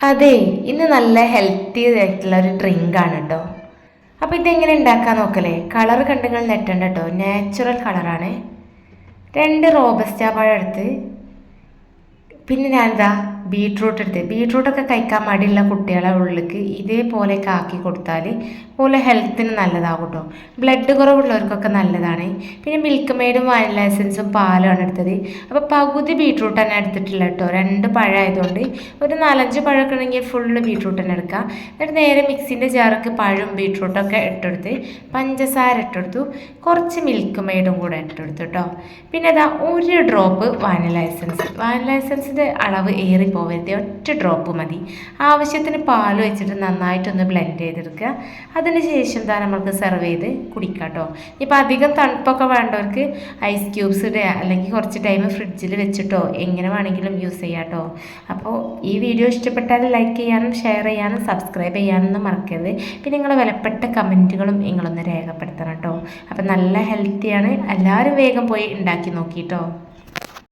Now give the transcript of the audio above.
അതെ ഇന്ന് നല്ല ഹെൽത്തി ആയിട്ടുള്ള ഒരു ഡ്രിങ്ക് ആണ് കേട്ടോ അപ്പോൾ ഇതെങ്ങനെ ഉണ്ടാക്കാൻ നോക്കലേ? കളർ കണ്ടുങ്ങൾ നെറ്റണ്ട കേട്ടോ നാച്ചുറൽ കളറാണ് രണ്ട് റോബസ്റ്റ പഴം എടുത്ത്. പിന്നെ ഞാനെന്താ? ബീട്രൂട്ട് എടുത്ത് ബീട്രൂട്ടൊക്കെ കഴിക്കാൻ മടിയുള്ള കുട്ടികളെ ഉള്ളിലേക്ക് ഇതേപോലെയൊക്കെ ആക്കി കൊടുത്താൽ പോലെ ഹെൽത്തിന് നല്ലതാകും കേട്ടോ. ബ്ലഡ് കുറവുള്ളവർക്കൊക്കെ നല്ലതാണ്. പിന്നെ മിൽക്ക് മെയ്ഡും വാനില എസൻസും പാലാണ് എടുത്തത്. അപ്പോൾ പകുതി ബീട്രൂട്ട് തന്നെ എടുത്തിട്ടില്ല കേട്ടോ. രണ്ട് പഴമായതുകൊണ്ട് ഒരു നാലഞ്ച് പഴമൊക്കെ ഉണ്ടെങ്കിൽ ഫുള്ള് ബീട്രൂട്ട് തന്നെ എടുക്കാം. എന്നിട്ട് നേരെ മിക്സിന്റെ ജാറൊക്കെ പഴവും ബീട്രൂട്ടൊക്കെ ഇട്ടെടുത്ത് പഞ്ചസാര ഇട്ടെടുത്തു. കുറച്ച് മിൽക്ക് മെയ്ഡും കൂടെ ഇട്ടെടുത്തു കേട്ടോ. പിന്നെ അതാ ഒരു ഡ്രോപ്പ് വാനില എസൻസ് വാനില എസൻസിന്റെ അളവ് ഏറി പോവരുത് ഒറ്റ ഡ്രോപ്പ് മതി. ആവശ്യത്തിന് പാൽ വെച്ചിട്ട് നന്നായിട്ടൊന്ന് ബ്ലെൻഡ് ചെയ്തെടുക്കുക. അതിന് ശേഷം താ നമുക്ക് സെർവ് ചെയ്ത് കുടിക്കാം കേട്ടോ ഇപ്പം അധികം തണുപ്പൊക്കെ വേണ്ടവർക്ക് ഐസ് ക്യൂബ്സ് ഇടുക അല്ലെങ്കിൽ കുറച്ച് ടൈം ഫ്രിഡ്ജിൽ വെച്ചിട്ടോ എങ്ങനെ വേണമെങ്കിലും യൂസ് ചെയ്യാം കേട്ടോ അപ്പോൾ ഈ വീഡിയോ ഇഷ്ടപ്പെട്ടാൽ ലൈക്ക് ചെയ്യാനും ഷെയർ ചെയ്യാനും സബ്സ്ക്രൈബ് ചെയ്യാനൊന്നും മറക്കരുത്. പിന്നെ നിങ്ങൾ വിലപ്പെട്ട കമന്റുകളും നിങ്ങളൊന്ന് രേഖപ്പെടുത്തണം കേട്ടോ അപ്പം നല്ല ഹെൽത്തിയാണ് എല്ലാവരും വേഗം പോയി ഉണ്ടാക്കി നോക്കിട്ടോ